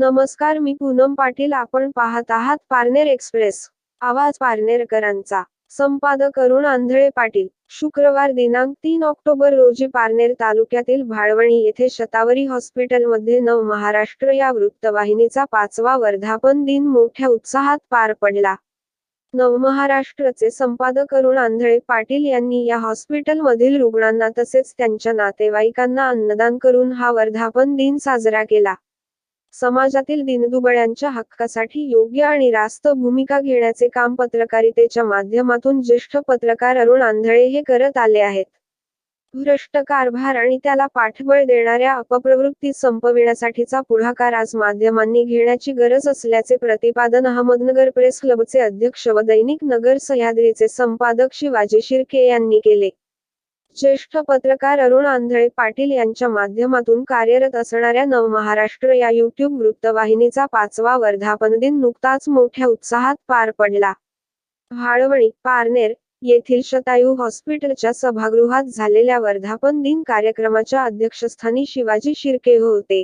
नमस्कार मी पूनम पाटील. आपण पाहत आहात पारनेर एक्सप्रेस. आवाज पारनेरकरांचा. संपादक अरुण आंधळे पाटील. शुक्रवार दिनांक तीन ऑक्टोबर रोजी पारनेर तालुक्यातील भाळवणी येथे शतावरी हॉस्पिटलमध्ये नव महाराष्ट्र या वृत्तवाहिनीचा पाचवा वर्धापन दिन मोठ्या उत्साहात पार पडला. नवमहाराष्ट्रचे संपादक अरुण आंधळे पाटील यांनी या हॉस्पिटलमधील रुग्णांना तसेच त्यांच्या नातेवाईकांना अन्नदान करून हा वर्धापन दिन साजरा केला. समाजातील दिनदुबळ्यांच्या हक्कासाठी योग्य आणि रास्त भूमिका घेण्याचे काम पत्रकारितेच्या माध्यमातून ज्येष्ठ पत्रकार अरुण आंधळे हे करत आले आहेत. भ्रष्ट कारभार आणि त्याला पाठबळ देणाऱ्या अपप्रवृत्ती संपविण्यासाठीचा पुढाकार आज माध्यमांनी घेण्याची गरज असल्याचे प्रतिपादन अहमदनगर प्रेस क्लबचे अध्यक्ष व दैनिक नगर सह्याद्रीचे संपादक शिवाजी शिर्के यांनी केले. ज्येष्ठ पत्रकार अरुण आंधळे पाटील यांच्या माध्यमातून कार्यरत असणाऱ्या नवमहाराष्ट्र या युट्यूब वृत्तवाहिनीचा पाचवा वर्धापन दिन नुकताच मोठ्या उत्साहात पार पडला. भाळवणी पारनेर येथील शतायू हॉस्पिटलच्या सभागृहात झालेल्या वर्धापन दिन कार्यक्रमाच्या अध्यक्षस्थानी शिवाजी शिर्के होते.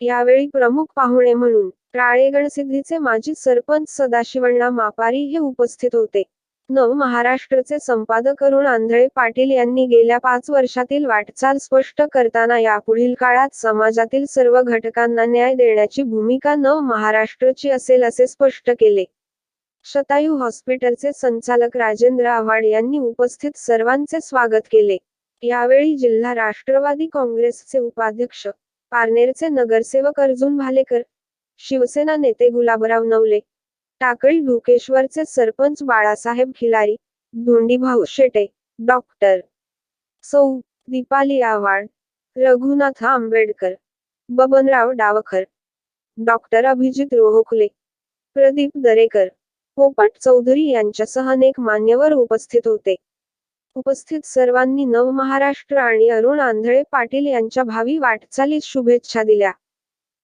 यावेळी प्रमुख पाहुणे म्हणून राळेगणसिद्धीचे माजी सरपंच सदाशिवण्णा मापारी हे उपस्थित होते. नव महाराष्ट्रचे संपादक अरुण आंधळे पाटील यांनी गेल्या पाच वर्षातील वाटचाल स्पष्ट करताना यापुढील काळात समाजातील सर्व घटकांना न्याय देण्याची भूमिका नव महाराष्ट्रची असेल असे स्पष्ट केले. शतायू हॉस्पिटलचे संचालक राजेंद्र आव्हाड यांनी उपस्थित सर्वांचे स्वागत केले. यावेळी जिल्हा राष्ट्रवादी काँग्रेसचे उपाध्यक्ष पारनेरचे नगरसेवक अर्जुन भालेकर शिवसेना नेते गुलाबराव नवले टाकळी ढुकेश्वरचे सरपंच बाळासाहेब खिलारी धोंडीभाऊ शेटे डॉक्टर. सौ. दीपाली आव्हाड रघुनाथ आंबेडकर बबनराव डावखर डॉक्टर अभिजित रोहोखले प्रदीप दरेकर पोपट चौधरी यांच्यासह अनेक मान्यवर उपस्थित होते. उपस्थित सर्वांनी नव महाराष्ट्र आणि अरुण आंधळे पाटील यांच्या भावी वाटचालीस शुभेच्छा दिल्या.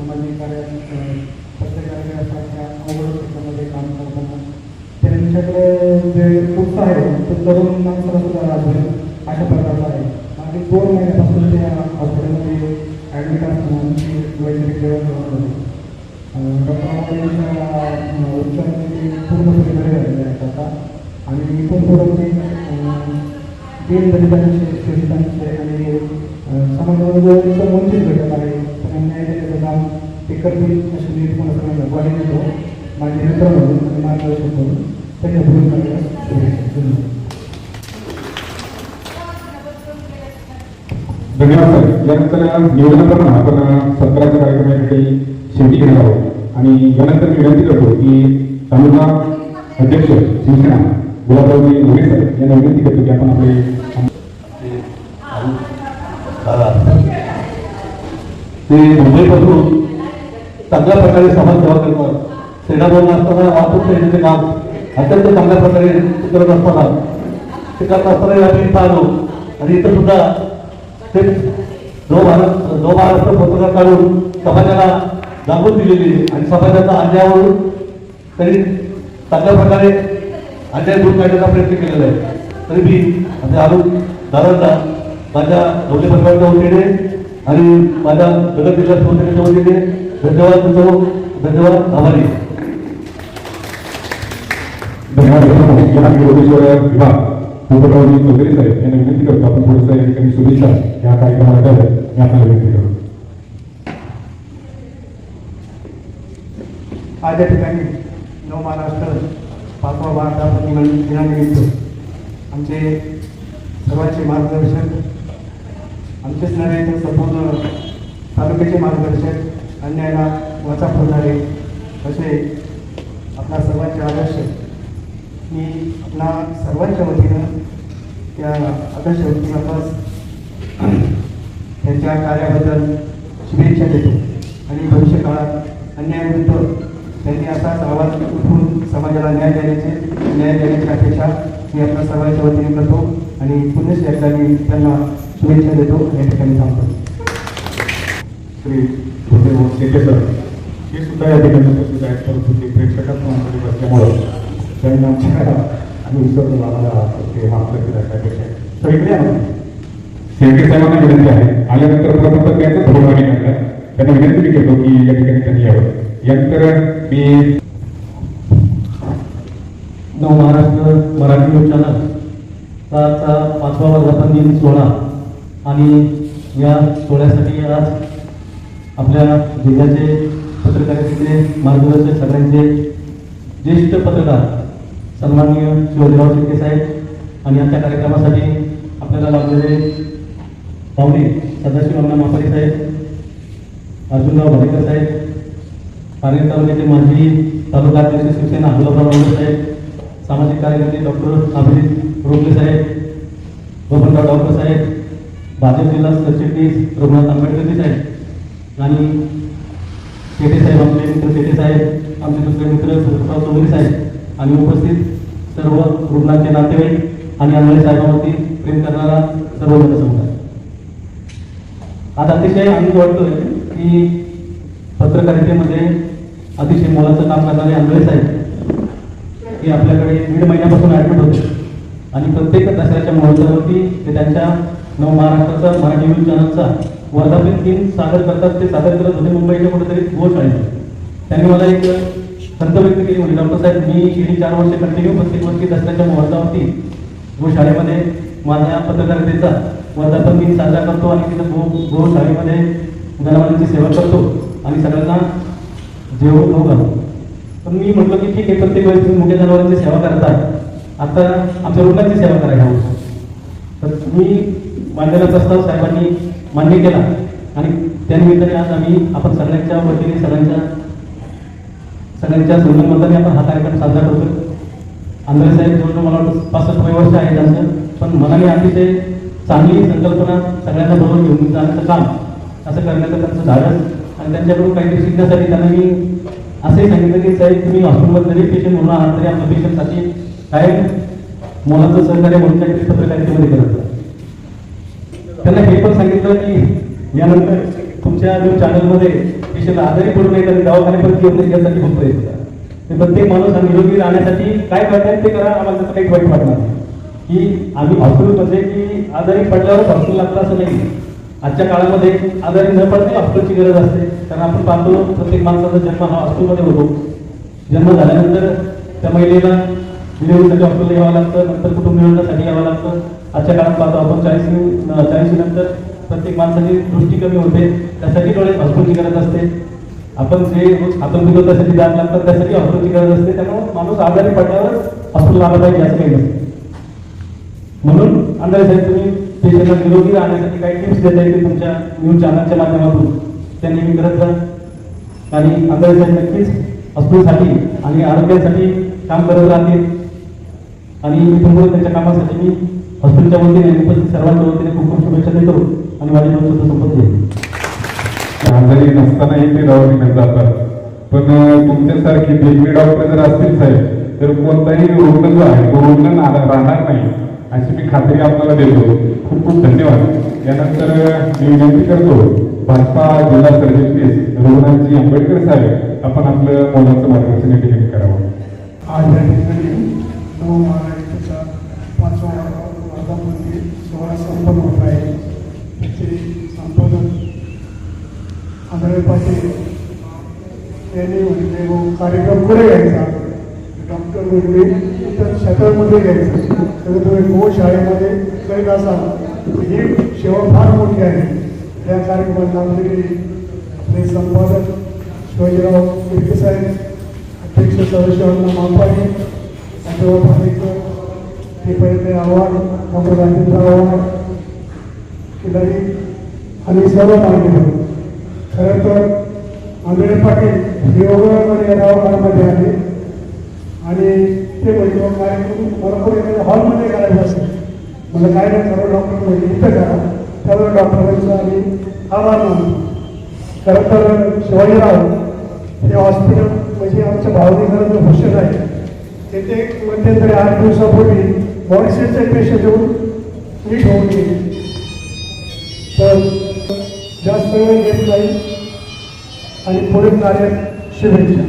सामाजिक कार्यात पत्रकारिता पत्रकारितेसारख्या अवघड क्षेत्रामध्ये काम करताना त्यांच्याकडे जे उत्साह आहे तो तरुण माणसाला सुद्धा राहतो अशा प्रकारचा आहे. मागील दोन महिन्यापासून त्या हॉस्पिटलमध्ये ॲडमिट असताना आमची वैद्यकीय सेवा करत होते डॉक्टरांच्या उपचारांचे पूर्णपणे बरे झालेले आहेत आता. आणि इथून पुढं ते दलितांचे शोषितांचे आणि समाजामध्ये वंचित घटक आहे त्यांना न्याय देण्याचं काम ते करतील अशी मी तुम्हाला सगळ्यांना ग्वाही देतो माझे मित्र म्हणून आणि मार्गदर्शक म्हणून त्यांच्या धन्यवाद सर. यानंतर निवेदनाप्रमाणे आपण सत्राच्या कार्यक्रमासाठी शेवटी घेणार आहोत. आणि यानंतर मी विनंती करतो की तालुका अध्यक्ष शिवसेना गुलाबरावजी मोरे सर यांना विनंती करतो की आपण आपले ते मुंबईपासून चांगल्या प्रकारे समाजसेवा करतात. सेनाभवन असताना वाहतूक सेनेचे काम अत्यंत चांगल्या प्रकारे करत असताना. ते करत असताना आम्ही इथं आलो आणि इथं सुद्धा ते नव भारत नव महाराष्ट्र पत्रकार काढून समाजाला दाखवून दिलेली आणि समाजाचा अन्यायावरून त्यांनी चांगल्या प्रकारे अन्याय दूर काढण्याचा प्रयत्न केलेला आहे. तरी मी आम्ही आलो. दादांना माझ्या नवले परिवाराच्या वतीने आणि माझ्या नगर जिल्हा संस्थेच्या वतीने धन्यवाद देतो. धन्यवाद आभारी. आहे. धन्यवाद. देतो या योगेश्वर विभाग पोपटरावजी चौधरी साहेब यांना विनंती करतो. आपण थोडंसं या ठिकाणी शुभेच्छा या कार्यक्रमाला द्याव्या मी आपल्याला विनंती करतो. आज या ठिकाणी नव महाराष्ट्र पाचवा दिनानिमित्त आमचे सर्वांचे मार्गदर्शक आमचेच नव्हे तर संपूर्ण तालुक्याचे मार्गदर्शक अन्यायाला वाचा फोडणारे असे आपला सर्वांचे आदर्श मी आपला सर्वांच्या वतीनं त्या आदर्श व्यक्तिमत्वास त्यांच्या कार्याबद्दल शुभेच्छा देतो. आणि भविष्य काळात अन्यायाविरुद्ध त्यांनी असाच आवाज उठून समाजाला न्याय देण्याचे न्याय देण्याची अपेक्षा मी आपल्या सर्वांच्या वतीने करतो. आणि पुन्हा एकदा मी त्यांना शुभेच्छा देतो या ठिकाणी सांगतो श्री भूदेव शेटेकर हे सुद्धा या ठिकाणी उपस्थित आहेत परंतु ते प्रेक्षकात मध्ये बसल्यामुळं त्यांना आमच्या आम्ही विसरलो आम्हाला ते माफ करतील अशा तर इकडे या शेळके साहेबांना विनंती आहे आल्यानंतर प्रथम त्यांचं धोरणाने करतात त्यांना विनंती मी करतो की या ठिकाणी त्यांनी यावं यानंतर मी नव महाराष्ट्र मराठी न्यूज चॅनल पाचवा वर्धापन दिन सोहळा आणि या सोहळ्यासाठी आज आपल्या जिल्ह्याचे पत्रकारितेचे मार्गदर्शक सगळ्यांचे ज्येष्ठ पत्रकार सन्माननीय शिवाजीराव शेट्टे साहेब आणि आजच्या कार्यक्रमासाठी आपल्याला लाभलेले पाहुणे सदाशिव अण्णा मापारी साहेब अर्जुनराव भालेकर साहेब पारनेर तालुक्याचे माजी तालुका अध्यक्ष शिवसेना गुलाबराव साहेब सामाजिक कार्यकर्ते डॉक्टर अभिजित रोगले साहेब बबनराव डॉक्टर साहेब भाजप जिल्हा सरचिटणीस रघुनाथ आंबेडकरजी आहेत आणि शेटे साहेब आमचे मित्र शेटे साहेब आमचे दुसरे मित्र सुरतराव चौधरी साहेब. आणि उपस्थित सर्व रुग्णांचे नातेवाईक आणि आंधळे साहेबांवरती प्रेम करणारा सर्व जनसमुदाय. आज अतिशय आनंद वाटतोय की पत्रकारितेमध्ये अतिशय मोलाचं काम करणारे आंधळे साहेब हे आपल्याकडे दीड महिन्यापासून ऍडमिट होते. आणि प्रत्येक दसऱ्याच्या मुहूर्तावरती ते त्यांच्या नव महाराष्ट्राचा मराठी न्यूज चॅनलचा वर्धापन दिन सादर करतात ते सादर करत होते मुंबईच्या कुठेतरी गोशाळेत त्यांनी मला एक खंत व्यक्त केली म्हणजे डॉक्टर साहेब मी गेली चार वर्ष कंटिन्यू प्रत्येक वर्षी दसऱ्याच्या मुहूर्तावरती गोशाळेमध्ये माझ्या पत्रकारितेचा वर्धापन दिन साजरा करतो आणि तिथं गो गोशाळेमध्ये जनावरांची सेवा करतो आणि सगळ्यांना जेवण खाऊ घालतो. पण मी म्हटलं की ठीक आहे प्रत्येक वेळेस तुम्ही मोठ्या जनावरांची सेवा करताय आता आमच्या रुग्णांची सेवा करायला हवं. तर मी मांडण्याचा प्रस्ताव साहेबांनी मान्य केला. आणि त्यानिमित्ताने आज आम्ही आपण सगळ्यांच्या वतीने सगळ्यांच्या सगळ्यांच्या संगमताने आपण हा कार्यक्रम साजरा करतो आंध्रे साहेब जवळ मला वाटतं पासष्ट वय वर्ष आहे त्यांचं पण मनाने अतिशय चांगली संकल्पना सगळ्यांना बरोबर घेऊन जाण्याचं काम असं करण्याचं त्यांचं धाडस आणि त्यांच्याकडून काहीतरी शिकण्यासाठी त्यांना मी असंही सांगितलं की साहेब तुम्ही हॉस्पिटलमध्ये जरी पेशंट म्हणून आहात तरी आपल्या पेशंटसाठी काय मुलाचं सहकार्य म्हणून काहीतरी पत्रकारितेमध्ये करत त्यांना हे पण सांगितलं की यानंतर तुमच्या जो चॅनलमध्ये पेशंट आजारी पडू नये तर दवाखान्यापर्यंत येऊन नये यासाठी खूप प्रयत्न करा. प्रत्येक माणूस हा निरोगी राहण्यासाठी काय करताय ते करा आम्हाला त्याचं काही वाईट वाटणार नाही. की आम्ही हॉस्पिटलमध्ये की आजारी पडल्यावर हॉस्पिटल लागतं असं नाही आजच्या काळामध्ये आजारी न पडते हॉस्पिटलची गरज असते कारण आपण पाहतो प्रत्येक माणसाचा जन्म हा हॉस्पिटलमध्ये होतो जन्म झाल्यानंतर त्या महिलेला डिलिव्हरीसाठी हॉस्पिटल यावं लागतं नंतर कुटुंब नियोजनासाठी यावं लागतं आजच्या काळात पाहतो आपण चाळीस चाळीस नंतर प्रत्येक माणसाची दृष्टी कमी होते. त्यासाठी डोळे हॉस्पिटलची गरज असते. आपण जे आपण हातून त्यासाठी दान लागतात त्यासाठी हॉस्पिटलची गरज असते. त्यामुळे माणूस आजारी पडल्यावर हॉस्पिटल आलं पाहिजे असं काही नसतं म्हणून अंदाज साहेब तुम्ही पेशंटला निरोगी राहण्यासाठी काही टिप्स देता येतील तुमच्या न्यूज चॅनलच्या माध्यमातून. त्यांनी मी करत जा. आणि अंदाज साहेब नक्कीच हॉस्पिटलसाठी आणि आरोग्यासाठी काम करत राहतील. आणि मी तुम्हाला त्यांच्या कामासाठी मी हॉस्पिटलच्या वतीने आणि उपस्थित सर्वांच्या वतीने खूप खूप शुभेच्छा देतो आणि माझे दोन शब्द संपत आजारी नसतानाही ते दवाखान्यात जातात. पण तुमच्यासारखे देखणे डॉक्टर जर असतील साहेब तर कोणताही रुग्ण जो आहे तो रुग्ण राहणार नाही. अशी मी खात्री आपल्याला देतो. खूप खूप धन्यवाद. यानंतर मी विनंती करतो भाजपा जिल्हा सरचिटणीस रघुनाथजी आंबेडकर साहेब आपण आपलं मोलाचं मार्गदर्शन या ठिकाणी करावं. आज या ठिकाणी आंधळे पाटील यांनी म्हटले कार्यक्रम पुढे घ्यायचा. डॉक्टर म्हटले तर शेतामध्ये घ्यायचं. तर तुम्ही गोशाळेमध्ये करीत असाल ही सेवा फार मोठी आहे. त्या कार्यक्रमात लागलेले आपले संपादक शिवाजीराव शिर्के साहेब अध्यक्ष सदस्यांना मापारी आठवत भाडेकर ते पहिले आव्हान डॉक्टर राजेंद्र आव्हान खिलारी आणि सर्व मान्य खरं तर आंधळे पाटील योगामध्ये या दवाखान्यामध्ये आले. आणि ते म्हणजे "मग कार्यक्रम एखाद्या हॉलमध्ये करायचं असेल मला काय नाही सर्व डॉक्टर म्हणजे इथं करा सर्व डॉक्टरांचं आम्ही आभार मानतो खरं तर शिवाजीराव हे हॉस्पिटल म्हणजे आमच्या भावनेकरांचं भूषण आहे. तेथे मध्यंतरी आठ दिवसापूर्वी मॉरिशसचे पेशंट येऊन नीट होऊन गेले. जास्त वेळ घेत नाही. आणि पुढील कार्य शुभेच्छा.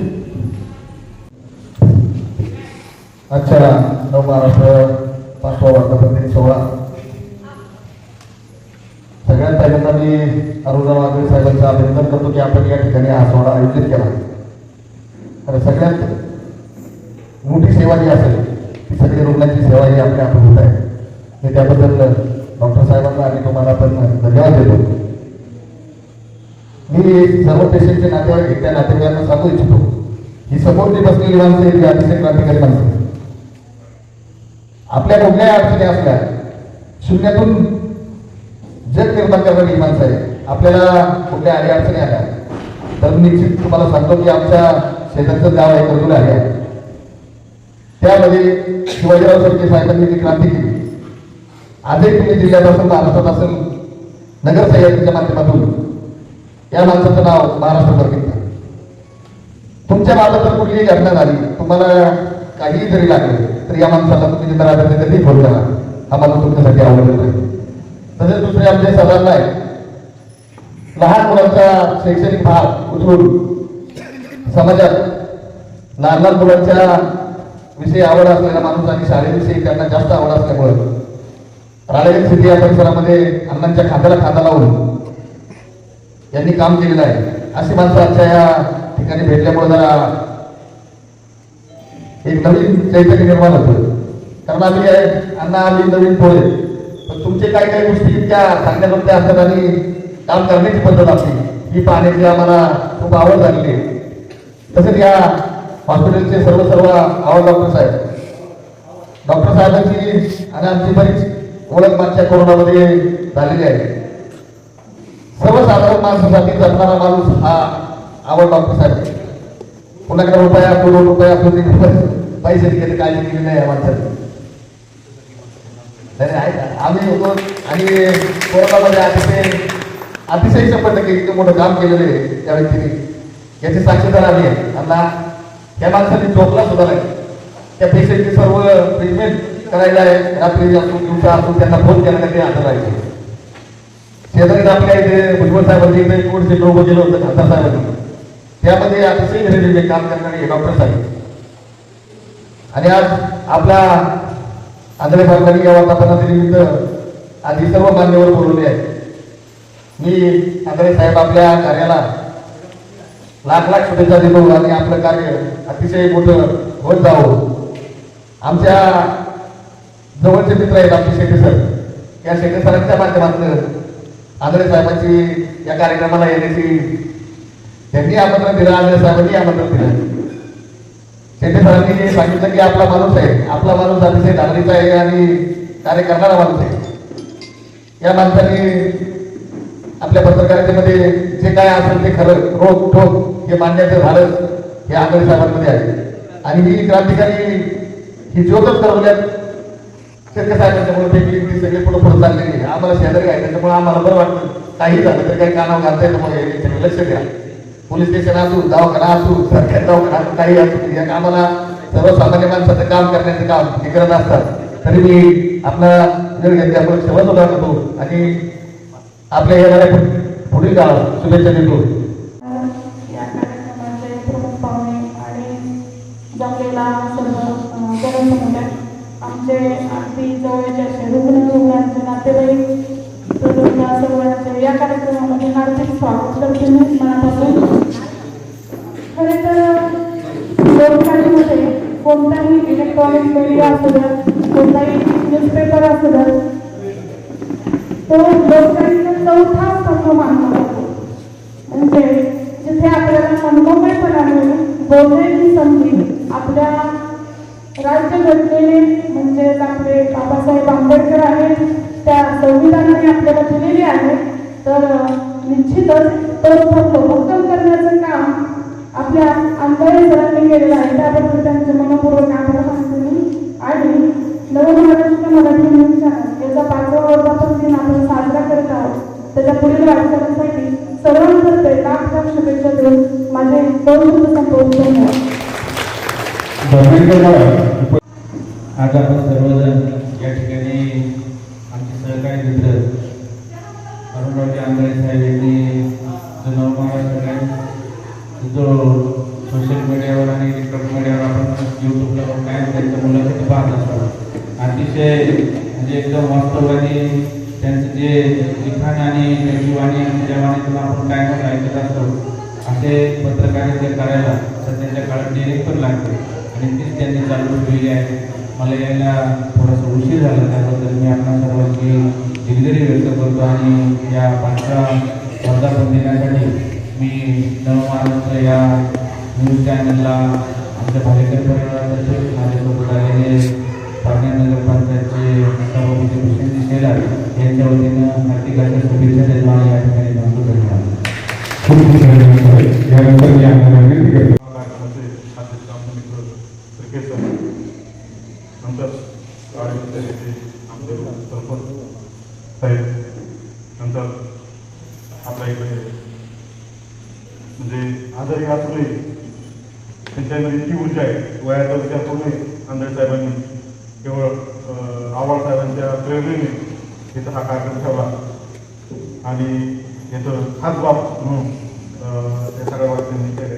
आजच्या नव महाराष्ट्र पाचवा वर्धापन सोहळा सगळ्यात पहिल्यांदा मी अरुणा वागळे साहेबांचं अभिनंदन करतो की आपण या ठिकाणी हा सोहळा आयोजित केला. तर सगळ्यात मोठी सेवा जी असेल ती सगळी रुग्णांची सेवा ही आपल्या हातून होत आहे. मी त्याबद्दल डॉक्टर साहेबांना आणि तुम्हाला पण धन्यवाद देतो. मी सर्व पेशंटचे नातेवाईक त्या नातेवाईकांना सांगू इच्छितो. ही समोर जी बसलेली माणसं आहेत ही अतिशय क्रांतिकारी माणसं आपल्या कुठल्याही अडचणी असल्या शून्यातून जग निर्माण करणारी ही माणसं आहे आपल्याला कुठल्या अडी अडचणी आल्या तर निश्चित तुम्हाला सांगतो की आमच्या शेजारचं गाव आहे कर्जुल आहे. त्यामध्ये शिवाजीराव सरके साहेबांनी जी क्रांती केली आजही तुम्ही जिल्ह्यात असेल महाराष्ट्रात असेल नगर माध्यमातून या माणसाचं नाव महाराष्ट्रभर घेतलं तुमच्या भागात जर कुठलीही घटना झाली तुम्हाला काहीही जरी लागलं तर या माणसाला तुम्ही जिथं राहता कधी फोन करा हा माणूस तुमच्यासाठी आवडत नाही तसेच दुसरे आमचे सदान आहे लहान मुलांचा शैक्षणिक भार उचलून समाजात लहान लहान मुलांच्या विषयी आवड असलेला माणूस आणि शाळेविषयी त्यांना जास्त आवड असल्यामुळं राळेगण सिटी या परिसरामध्ये अण्णांच्या खांद्याला खांदा लावून यांनी काम केलेलं आहे. अशी माणसं आजच्या या ठिकाणी भेटल्यामुळे जरा एक नवीन चैतन्य निर्माण होतं. कारण आम्ही अण्णा आम्ही नवीन पोळे पण तुमचे काही काही गोष्टी इतक्या सांगण्यामध्ये असतात आणि काम करण्याची पद्धत आपली ही पाहण्याची आम्हाला खूप आवड झालेली आहे. तसेच या हॉस्पिटलचे सर्व सर्व आवड डॉक्टर साहेब. डॉक्टर साहेबांची आणि आमची बरीच ओळख मागच्या कोरोनामध्ये झालेली आहे. सर्वसाधारण माणसासाठी जगणारा माणूस हा आवड डॉक्टर साहेब कुणाकडे रुपया करोड रुपया असो पैसे दिले काळजी केली नाही या माणसाने आम्ही होतो आणि कोरोनामध्ये अतिशय अतिशय शपथ केली इतकं मोठं काम केलेलं आहे त्या व्यक्तीने. याची साक्षीदार आम्ही आहे. आता त्या माणसाने झोपला सुद्धा नाही. त्या पेशंटची सर्व ट्रीटमेंट करायला आहे. रात्री असून दिवसा असून त्यांना फोन केला का ते हजर राहायचे शेजारीच आपल्या इथे भुजबळ साहेबांनी इथे कोणते लोक गेलो होतं खासदार साहेबांनी त्यामध्ये अतिशय घरेचे काम करणारे डॉक्टर साहेब. आणि आज आपला आंध्रे सरकारने या वातावरणानिमित्त आधी सर्व मान्यवर बोलवले आहेत. मी आंध्रे साहेब आपल्या कार्याला लाख लाख शुभेच्छा देतो आणि आपलं कार्य अतिशय मोठं होत जावं. आमच्या जवळचे मित्र आहेत आमचे शेट्टी सर. या शेट्टी सरांच्या माध्यमातून आंध्रे साहेबांची या कार्यक्रमाला येण्याची त्यांनी आमंत्रण दिलं आंध्रे साहेबांनी आमंत्रण दिलं. शेट्टी सरांनी सांगितलं की आपला माणूस आहे आपला माणूस अतिशय धारणीचा आहे आणि कार्य करणारा माणूस आहे. या माणसाने आपल्या पत्रकारितेमध्ये जे काय असेल ते खरं रोख ठोक हे मांडण्याचं झालं हे आंध्रे साहेबांमध्ये आहे. आणि ही क्रांतिकारी ही ज्योतच ठरवल्यात. शेतकरी साहेबांच्यामुळे फेकली ती सगळे पुढे पुढे चाललेली आहे. आम्हाला शेजारी आहे त्याच्यामुळे आम्हाला बरं वाटतं. काही झालं तर काही कानावर घालता येतं मग याच्याकडे लक्ष द्या. पोलीस स्टेशन असू दवाखाना असू सरकारी दवाखाना असू काही असू या कामाला सर्वसामान्य माणसाचं काम करण्याचं काम हे करत असतात. तरी मी आपला वेळ घेतल्यामुळे क्षमत करतो आणि आपल्या येणाऱ्या पुढील काळात शुभेच्छा देतो. अगदी जवळचे असे रुग्ण रुग्णांचे नातेवाईक तसंच या सर्वांचे या कार्यक्रमामध्ये हार्दिक स्वागत करते मी मनापासून. खरे तर लोकशाहीमध्ये कोणताही इलेक्ट्रॉनिक मीडिया असू द्या कोणताही न्यूजपेपर असू द्या तो लोकशाहीचा चौथा स्तंभ मानला जातो. म्हणजे जिथे आपल्याला मनमोकळेपणाने बोलण्याची संधी आपल्या राज्यघटनेने म्हणजेच आपले बाबासाहेब आंबेडकर आहेत त्या संविधानाने आपल्याला दिलेली आहे. तर निश्चितच तो फक्त भक्कम करण्याचं काम आपल्या आंबेडकर सरांनी केलेलं आहे. त्याबद्दल त्यांचे मनपूर्वक आभार मानते मी. आणि नवमहाराष्ट्र मराठी न्यूज चॅनल याचा पाचवा वर्धापन दिन आपण साजरा करत आहोत. त्याच्या पुढील वाटचालीसाठी सर्वांतर्फे लाख लाख शुभेच्छा देऊन माझे दोन शब्द संपवून धन्यवाद आज आपण सर्वजण या ठिकाणी आमचे सहकारी मित्र अरुणरावजी आंबळे साहेब यांनी जो नवमहाराष्ट्र टाइम्स जो सोशल मीडियावर आणि इलेक्ट्रॉनिक मीडियावर आपण यूट्यूबला काय त्यांच्या मुलाखती पाहत असतो. अतिशय म्हणजे एकदम वास्तववादी त्यांचं जे लिखाण आणि त्यांची वाणी ज्या वाणीतून आपण काय ऐकत असतो असे पत्रकारिता करायला सध्याच्या काळात डिरेक्ट पण लागते आणि तीच त्यांनी चालू ठेवली आहे. मला यायला थोडासा उशीर झाला त्याबद्दल मी आपल्या सर्वांची दिलगिरी व्यक्त करतो आणि या पाचव्या वर्धापन दिनासाठी मी नवमहाराष्ट्र या न्यूज चॅनलला आमच्या भालेकर परिवारातर्फे माझ्यासोबत आलेले पाटण्या नगरपंचायतचे सभापती भूषणजी शेलार यांच्या वतीनं हार्दिक शुभेच्छा देत मला या ठिकाणी थांबतो धन्यवाद यानंतर मी आपल्याला विनंती करतो कार्यक्रमाचे अध्यक्ष आमचे मित्र क्रिकेट सर नंतर कार्यकर्ते आमचे सरपंच साहेब नंतर आपल्या इकडे म्हणजे आजारी असूनही त्यांच्यामध्ये इतकी ऊर्जा आहे वयाचा विचार करूनही आंधळे साहेबांनी केवळ अं, आव्हाड साहेबांच्या प्रेरणेने इथं हा कार्यक्रम ठेवला आणि याचं खास बाब म्हणून अं, त्या सगळ्या वाक्यांनी केले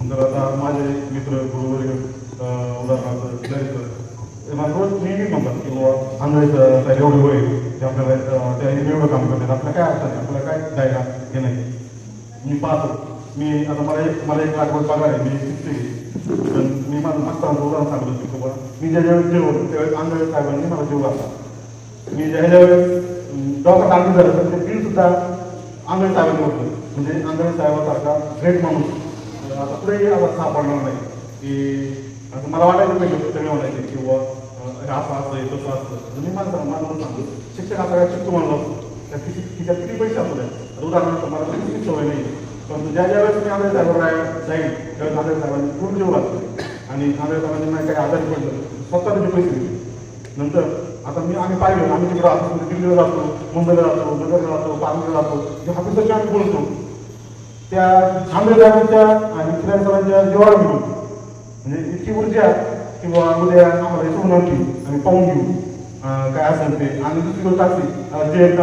नंतर आता माझे मित्र गुरुवर्ग अं, उदाहरणार्थ ते मला रोज नेहमी म्हणतात की बाबा आंधळे साहेब एवढे ते आपल्याला अं, त्या एवढं काम करतात आपल्याला काय अडचण आहे आपल्याला काय जायला हे नाही मी पाहतो मी आता मला एक मला एक लाख रुपये पगार आहे मी शिकते पण मी माझं मागताना उदाहरण सांगतो की बाबा मी ज्या ज्यावेळेस जेवण त्यावेळेस आंधळे साहेबांनी मला जेव घातला मी ज्या ज्यावेळेस डॉक्टर आरती झालं तर ते बिल सुद्धा आंधळे साहेबांनी होतं म्हणजे आंधळे साहेबासारखा ग्रेट माणूस आता पुढेही आता सापडणार नाही की असं मला वाटायचं पाहिजे सगळे म्हणायचे की बुवा अं, हे असं असं येतो असं. असतं मी मला माझं माझं सांगतो शिक्षक आता काय शिकतो म्हणलं असतो त्या किती तिच्यात किती पैसे असू द्या उदाहरणार्थ मला किती सवय नाही परंतु ज्या ज्या वेळेस मी आदर साहेबांना जाईल त्यावेळेस आदर साहेबांनी खूप जीव घातला. आणि आदर साहेबांनी मला काही आजारी पडलं स्वतः त्याचे पैसे दिले. नंतर आता मी आम्ही पाहिलं आम्ही तिकडे राहतो दिल्लीला जातो मुंबईला जातो नगरला जातो पारनेरला जातो जे ऑफिसरचे आम्ही बोलतो. त्या आंबे साहेबांच्या आणि किरण सरांच्या जेव्हा मी बोलतो. म्हणजे इतकी ऊर्जा किंवा उद्या आम्हाला सोडून आणली आम्ही पाहून घेऊ. काय असेल ते. आणि दुसरी गोष्ट असेल जे